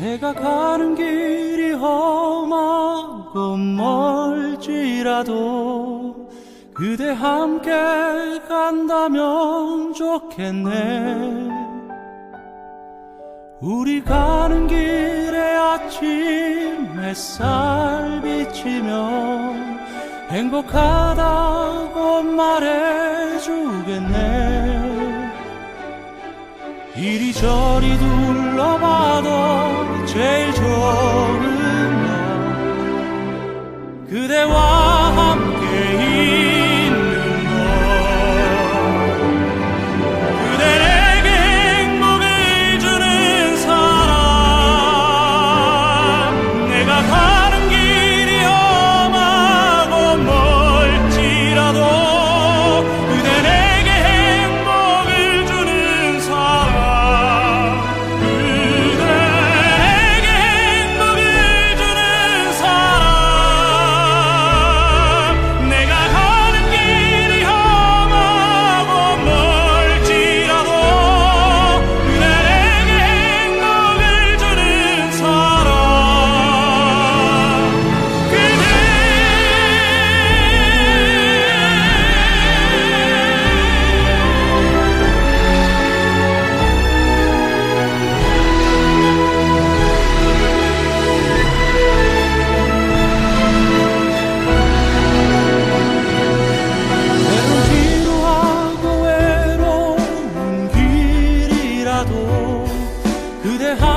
내가 가는 길이 험하고 멀지라도 그대 함께 간다면 좋겠네. 우리 가는 길에 아침 햇살 비치며 행복하다고 말해주겠네. 이리저리 둘 change Do the heart